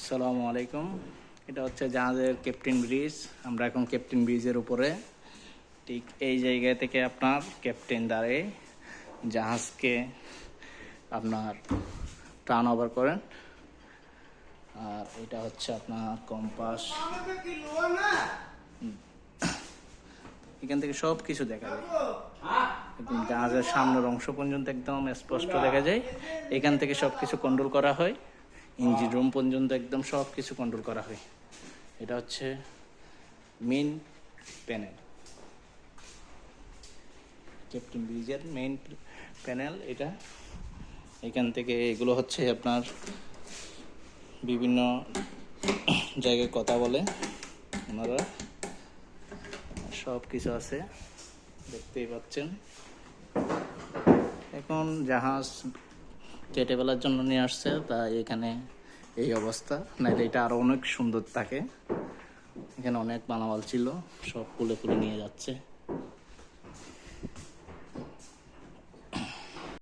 আসসালামু আলাইকুম। এটা হচ্ছে জাহাজের ক্যাপ্টেন ব্রিজ। আমরা এখন ক্যাপ্টেন ব্রিজের উপরে। ঠিক এই জায়গা থেকে আপনার ক্যাপ্টেন দাঁড়িয়ে জাহাজকে আপনার টার্ন ওভার করেন। আর এটা হচ্ছে আপনার কম্পাস। এখান থেকে সব কিছু দেখা যায়। জাহাজের সামনের অংশ পর্যন্ত একদম স্পষ্ট দেখা যায়। এখান থেকে সব কিছু কন্ট্রোল করা হয়। ইঞ্জিন রুম পর্যন্ত একদম সব কিছু কন্ট্রোল করা হয়। এটা হচ্ছে মেন প্যানেল ক্যাপ্টেন ব্রিজের মেইন প্যানেল এটা। এখান থেকে এগুলো হচ্ছে আপনার বিভিন্ন জায়গায় কথা বলে। ওনারা সব কিছু আছে, দেখতেই পাচ্ছেন। এখন জাহাজ কেটে ফেলার জন্য নিয়ে আসছে তাই এখানে এই অবস্থা। নাহলে এটা আরও অনেক সুন্দর থাকে। এখানে অনেক মালামাল ছিল, সব খুলে খুলে নিয়ে যাচ্ছে।